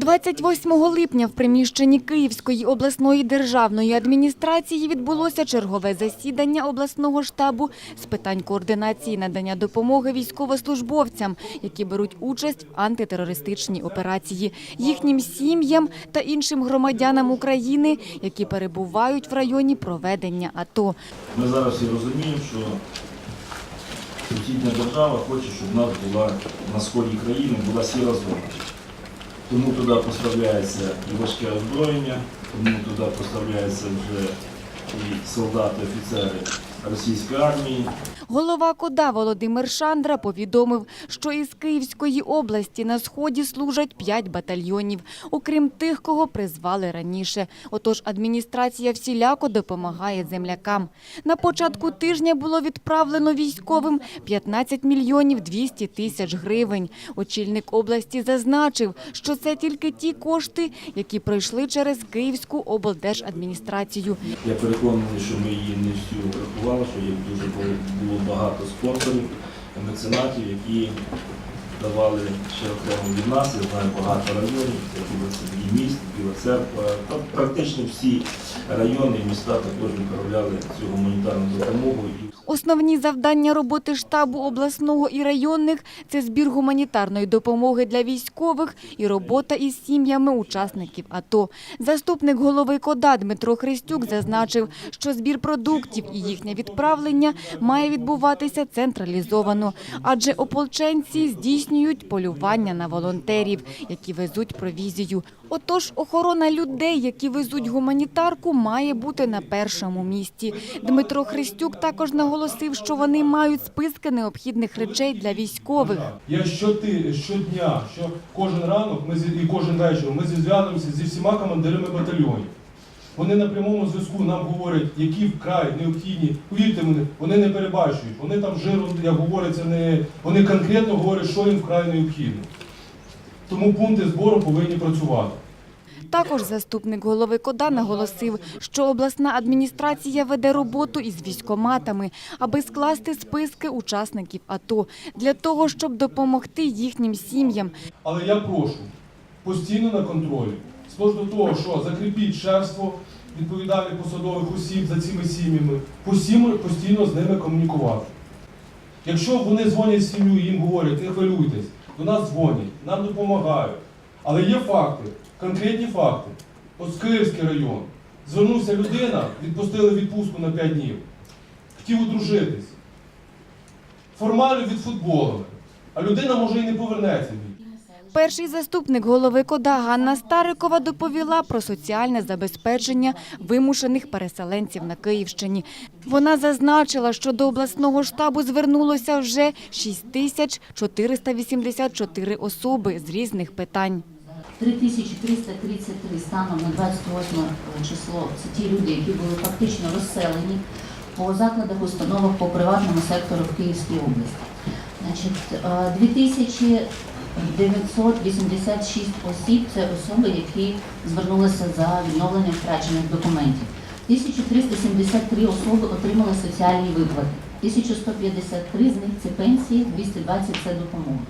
28 липня в приміщенні Київської обласної державної адміністрації відбулося чергове засідання обласного штабу з питань координації надання допомоги військовослужбовцям, які беруть участь в антитерористичній операції, їхнім сім'ям та іншим громадянам України, які перебувають в районі проведення АТО. Ми зараз всі розуміємо, що сусідня держава хоче, щоб в нас була на сході країни була сіра зона. Тому туди поставляється і важке озброєння, тому туди поставляються вже і солдати, офіцери російської армії. Голова КОДА Володимир Шандра повідомив, що із Київської області на сході служать 5 батальйонів, окрім тих, кого призвали раніше. Отож, адміністрація всіляко допомагає землякам. На початку тижня було відправлено військовим 15 мільйонів 200 тисяч гривень. Очільник області зазначив, що це тільки ті кошти, які пройшли через Київську облдержадміністрацію. Я переконаний, що ми її не всю врахували, що їх дуже було- багато спонсорів, меценатів, які давали ще окремо від нас. Я знаю багато районів, це Білоцерків міст, Біла Церква. Та практично всі райони і міста також відправляли цю гуманітарну допомогу. Основні завдання роботи штабу обласного і районних – це збір гуманітарної допомоги для військових і робота із сім'ями учасників АТО. Заступник голови КОДА Дмитро Христюк зазначив, що збір продуктів і їхнє відправлення має відбуватися централізовано, адже ополченці здійснюють полювання на волонтерів, які везуть провізію. Отож, охорона людей, які везуть гуманітарку, має бути на першому місці. Дмитро Христюк також наголосив, що вони мають списки необхідних речей для військових. Я щоти, щодня, що кожен ранок ми і кожен вечір ми зв'язуємося зі всіма командирами батальйонів. Вони на прямому зв'язку нам говорять, які вкрай необхідні. Повірте мені, вони не перебачують. Вони там жиром, як говориться, не вони конкретно говорять, що їм вкрай необхідно. Тому пункти збору повинні працювати. Також заступник голови КОДА наголосив, що обласна адміністрація веде роботу із військоматами, аби скласти списки учасників АТО для того, щоб допомогти їхнім сім'ям. Але я прошу постійно на контролі. Сплош до того, що закріпіть шефство відповідальних посадових осіб за цими сім'ями, постійно, постійно з ними комунікувати. Якщо вони дзвонять в сім'ю і їм говорять, не хвилюйтесь, до нас дзвонять, нам допомагають. Але є факти, конкретні факти. Ось Київський район. Звернувся людина, відпустили відпустку на 5 днів. Хотів одружитись. Формально відфутболили. А людина може і не повернеться. Перший заступник голови кода Ганна Старикова доповіла про соціальне забезпечення вимушених переселенців на Київщині. Вона зазначила, що до обласного штабу звернулося вже 6484 особи з різних питань. 3333 станом на 28 число. Це ті люди, які були фактично розселені по закладах установок по приватному сектору в Київській області. Значить, е, 2000 986 осіб це особи, які звернулися за відновлення втрачених документів. 1373 особи отримали соціальні виплати. 1153 з них це пенсії, 220 це допомога.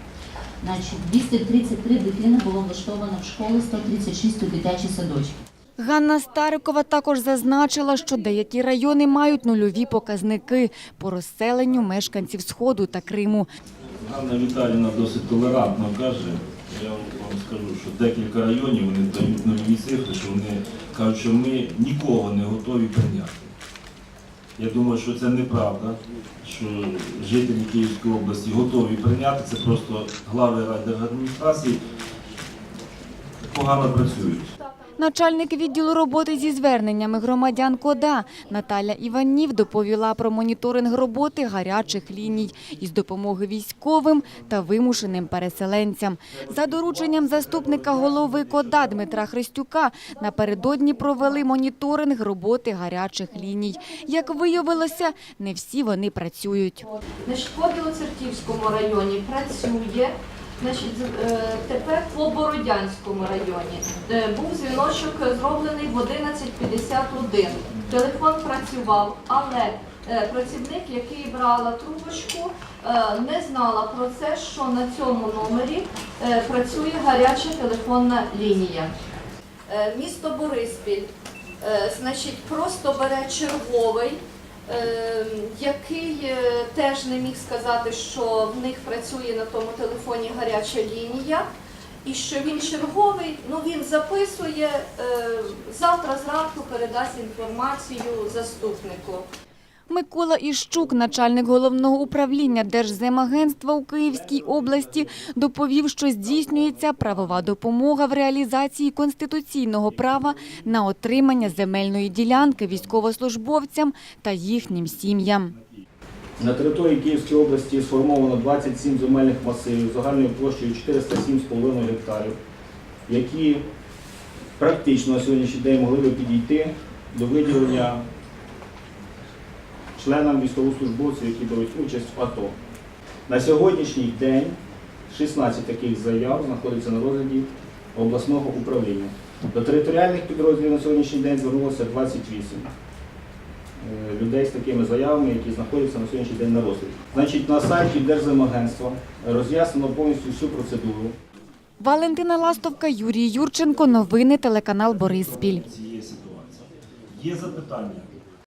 Значить, 233 дитини було влаштовано в школи, 136 у дитячі садочки. Ганна Старикова також зазначила, що деякі райони мають нульові показники по розселенню мешканців Сходу та Криму. Ганна Віталіївна досить толерантно каже. Я вам скажу, що декілька районів вони дають нові цифри, що вони кажуть, що ми нікого не готові прийняти. Я думаю, що це неправда, що жителі Київської області готові прийняти. Це просто глави райдержадміністрації погано працюють. Начальник відділу роботи зі зверненнями громадян КОДА Наталя Іванів доповіла про моніторинг роботи гарячих ліній із допомоги військовим та вимушеним переселенцям. За дорученням заступника голови КОДА Дмитра Христюка напередодні провели моніторинг роботи гарячих ліній. Як виявилося, не всі вони працюють. Значить, по Білоцерківському районі працює. Значить, е, тепер по Бородянському районі Е, був дзвіночок зроблений в 11.51. Телефон працював, але е, працівник, який брала трубочку, не знала про це, що на цьому номері працює гаряча телефонна лінія. Місто Бориспіль, значить, просто бере черговий, який е, теж не міг сказати, що в них працює на тому телефоні гаряча лінія. І що він черговий, ну він записує, е, завтра зранку передасть інформацію заступнику. Микола Іщук, начальник головного управління Держземагентства у Київській області, доповів, що здійснюється правова допомога в реалізації конституційного права на отримання земельної ділянки військовослужбовцям та їхнім сім'ям. На території Київської області сформовано 27 земельних масивів загальною площею 407,5 гектарів, які практично на сьогоднішній день могли би підійти до виділення членам військовослужбовців, які беруть участь в АТО. На сьогоднішній день 16 таких заяв знаходяться на розгляді обласного управління. До територіальних підрозділів на сьогоднішній день звернулося 28 е, людей з такими заявами, які знаходяться на сьогоднішній день на розгляді. Значить, на сайті Держземагентства роз'яснено повністю всю процедуру. Валентина Ластовка, Юрій Юрченко. Новини телеканал Бориспіль. Є запитання?